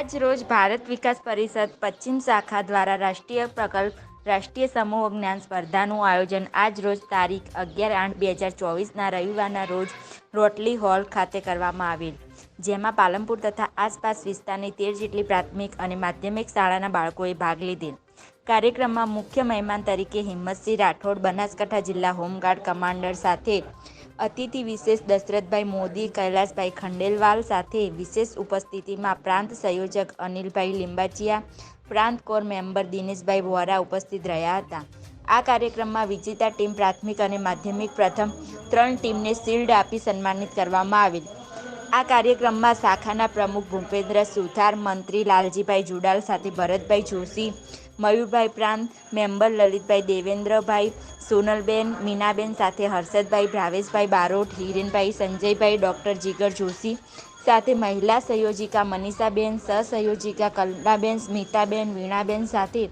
આજ રોજ ભારત વિકાસ પરિષદ પશ્ચિમ શાખા દ્વારા રાષ્ટ્રીય પ્રકલ્પ, રાષ્ટ્રીય સમૂહ જ્ઞાન સ્પર્ધાનું આયોજન આજ રોજ તારીખ અગિયાર આઠ બે હજાર ચોવીસના રવિવારના રોજ રોટલી હોલ ખાતે કરવામાં આવેલ. જેમાં પાલનપુર તથા આસપાસ વિસ્તારની તેર જેટલી પ્રાથમિક અને માધ્યમિક શાળાના બાળકોએ ભાગ લીધેલ. કાર્યક્રમમાં મુખ્ય મહેમાન તરીકે હિંમતસિંહ રાઠોડ, બનાસકાંઠા જિલ્લા હોમગાર્ડ કમાન્ડર સાથે અતિથિ વિશેષ દશરથભાઈ મોદી, કૈલાસભાઈ ખંડેલવાલ સાથે વિશેષ ઉપસ્થિતિમાં પ્રાંત સંયોજક અનિલભાઈ લિંબાચિયા, પ્રાંત કોર મેમ્બર દિનેશભાઈ વોરા ઉપસ્થિત રહ્યા હતા. આ કાર્યક્રમમાં વિજેતા ટીમ પ્રાથમિક અને માધ્યમિક પ્રથમ ત્રણ ટીમને શિલ્ડ આપી સન્માનિત કરવામાં આવેલ. આ કાર્યક્રમમાં શાખાના પ્રમુખ ભૂપેન્દ્ર સુથાર, મંત્રી લાલજીભાઈ જુડાલ સાથે ભરતભાઈ જોશી મયુરભાઈ પ્રાંત, મેમ્બર લલિતભાઈ દેવેન્દ્રભાઈ, સોનલબેન, મીનાબેન સાથે હર્ષદભાઈ ભ્રાવેશભાઈ બારોટ, હિરેનભાઈ સંજયભાઈ, ડૉક્ટર જીગર જોશી સાથે મહિલા સંયોજિકા મનીષાબેન સહસંયોજિકા કલ્પનાબેન, સ્મિતાબેન, વીણાબેન સાથે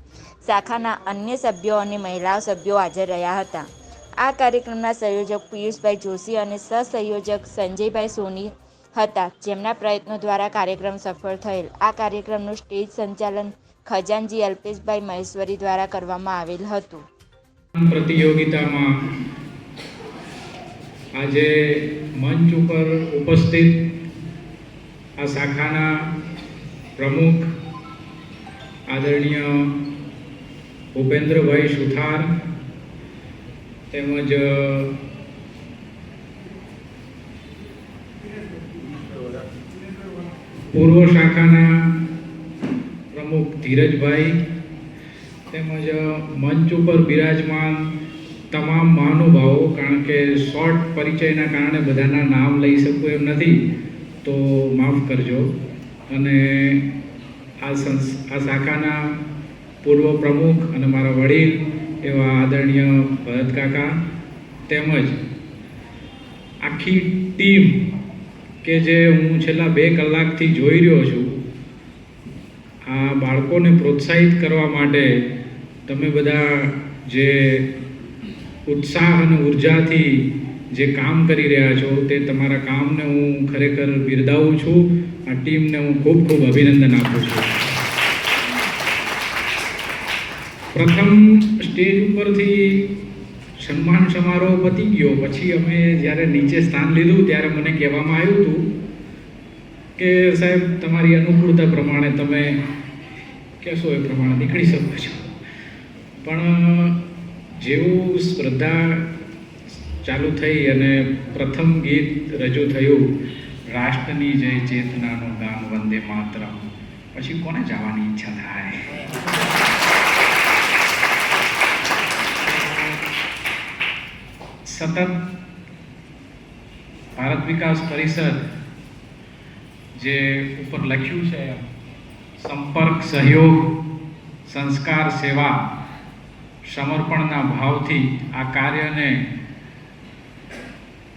શાખાના અન્ય સભ્યો અને મહિલા સભ્યો હાજર રહ્યા હતા. આ કાર્યક્રમના સંયોજક પિયુષભાઈ જોશી અને સહસંયોજક સંજયભાઈ સોની હતા, જેમના પ્રયત્નો દ્વારા કાર્યક્રમ સફળ થયેલ. આ કાર્યક્રમનું સ્ટેજ સંચાલન ખજાનજી અલ્પેશભાઈ મહેશ્વરી દ્વારા કરવામાં આવેલ હતું. પ્રતિયોગિતામાં આજે મંચ ઉપર ઉપસ્થિત આ શાખાના પ્રમુખ આદરણીય ભૂપેન્દ્રભાઈ સુથાર તેમજ પૂર્વ શાખાના પ્રમુખ ધીરજભાઈ તેમજ મંચ ઉપર બિરાજમાન તમામ મહાનુભાવો, કારણ કે શોર્ટ પરિચયના કારણે બધાના નામ લઈ શકું એમ નથી, તો માફ કરજો. અને આ સંસ, આ શાખાના પૂર્વ પ્રમુખ અને મારા વડીલ એવા આદરણીય ભરત કાકા તેમજ આખી ટીમ કે જે હું છેલ્લા બે કલાકથી જોઈ રહ્યો છું, આ બાળકોને પ્રોત્સાહિત કરવા માટે તમે બધા જે ઉત્સાહ અને ઉર્જાથી જે કામ કરી રહ્યા છો, તે તમારા કામને હું ખરેખર બિરદાવું છું. આ ટીમને હું ખૂબ ખૂબ અભિનંદન આપું છું. પ્રથમ સ્ટેજ ઉપરથી સન્માન સમારોહ પતી ગયો. પછી અમે જ્યારે નીચે સ્થાન લીધું, ત્યારે મને કહેવામાં આવ્યું હતું કે, સાહેબ, તમારી અનુકૂળતા પ્રમાણે તમે કહેશો એ પ્રમાણે નીકળી શકો છો. પણ, જેવું સ્પર્ધા ચાલુ થઈ અને પ્રથમ ગીત રજૂ થયું, રાષ્ટ્રની જય ચેતનાનું ગાન વંદે માતરમ. પછી કોને જવાની ઈચ્છા થાય? સતત ભારત વિકાસ પરિષદ જે ઉપર લખ્યું છે, સંપર્ક, સહયોગ, સંસ્કાર, સેવા, સમર્પણના ભાવથી આ કાર્યને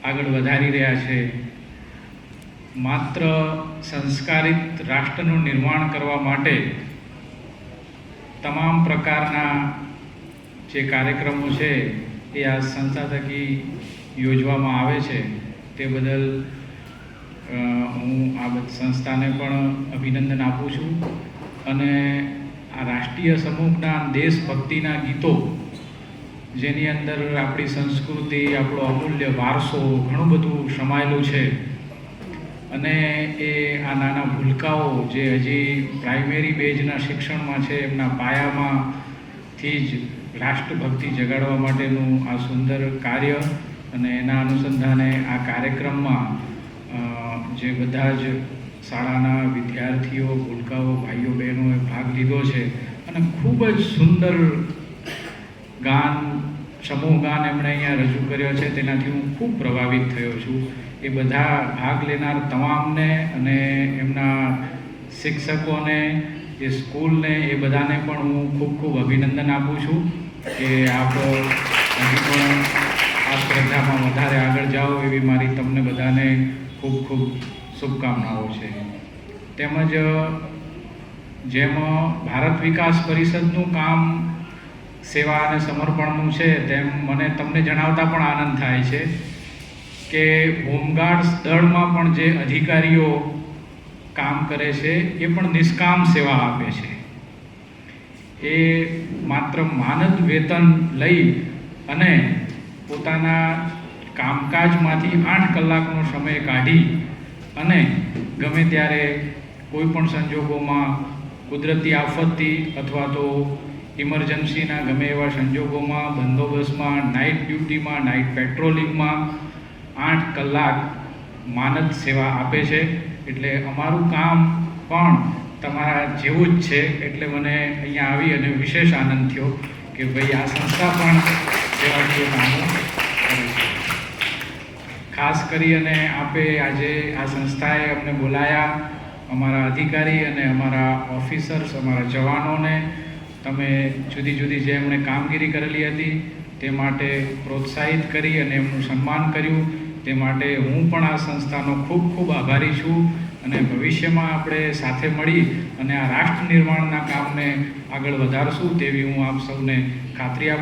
આગળ વધારી રહ્યા છે. માત્ર સંસ્કારિત રાષ્ટ્રનું નિર્માણ કરવા માટે તમામ પ્રકારના જે કાર્યક્રમો છે એ આ સંસ્થા થકી યોજવામાં આવે છે, તે બદલ હું આ સંસ્થાને પણ અભિનંદન આપું છું. અને આ રાષ્ટ્રીય સમૂહના દેશભક્તિના ગીતો, જેની અંદર આપણી સંસ્કૃતિ, આપણો અમૂલ્ય વારસો ઘણું બધું સમાયેલું છે. અને એ આ નાના ભૂલકાઓ જે હજી પ્રાઇમરી બેજના શિક્ષણમાં છે, એમના પાયામાંથી જ રાષ્ટ્રભક્તિ જગાડવા માટેનું આ સુંદર કાર્ય અને એના અનુસંધાને આ કાર્યક્રમમાં જે બધા જ શાળાના વિદ્યાર્થીઓ, ભૂલકાઓ, ભાઈઓ, બહેનોએ ભાગ લીધો છે અને ખૂબ જ સુંદર ગાન, સમૂહ ગાન એમણે અહીંયા રજૂ કર્યો છે. તેનાથી હું ખૂબ પ્રભાવિત થયો છું. એ બધા ભાગ લેનાર તમામને અને એમના શિક્ષકોને એ સ્કૂલને, એ બધાને પણ હું ખૂબ ખૂબ અભિનંદન આપું છું. કે આપ હજી પણ આ સ્પર્ધામાં વધારે આગળ જાઓ એવી મારી તમને બધાને ખૂબ ખૂબ શુભકામનાઓ છે. તેમજ, જેમ ભારત વિકાસ પરિષદનું કામ, સેવા અને સમર્પણનું છે, તેમ મને તમને જણાવતા પણ આનંદ થાય છે કે હોમગાર્ડ્સ દળમાં પણ જે અધિકારીઓ કામ કરે છે, એ પણ નિષ્કામ સેવા આપે છે. એ માત્ર માનદ વેતન લઈ અને પોતાના કામકાજમાંથી આઠ કલાકનો સમય કાઢી અને ગમે ત્યારે કોઈ પણ સંજોગોમાં કુદરતી આફતથી અથવા તો ઇમરજન્સીના ગમે એવા સંજોગોમાં, બંદોબસ્તમાં, નાઇટ ડ્યુટીમાં, નાઇટ પેટ્રોલિંગમાં આઠ કલાક માનદ સેવા આપે છે. એટલે અમારું કામ પણ તમારા જેવું જ છે એટલે મને અહીંયા આવી અને વિશેષ આનંદ થયો કે ભાઈ આ સંસ્થા પણ ખાસ કરી અને આપે આજે આ સંસ્થાએ અમને બોલાયા અમારા અધિકારી અને અમારા ઓફિસર્સ, અમારા જવાનોને. તમે જુદી જુદી જે એમણે કામગીરી કરેલી હતી તે માટે પ્રોત્સાહિત કરી અને એમનું સન્માન કર્યું. તે માટે હું પણ આ સંસ્થાનો ખૂબ ખૂબ આભારી છું. અને ભવિષ્યમાં આપણે સાથે મળી અને આ રાષ્ટ્ર નિર્માણના કામને આગળ વધારશું તેવી હું આપ સૌને ખાતરી આપું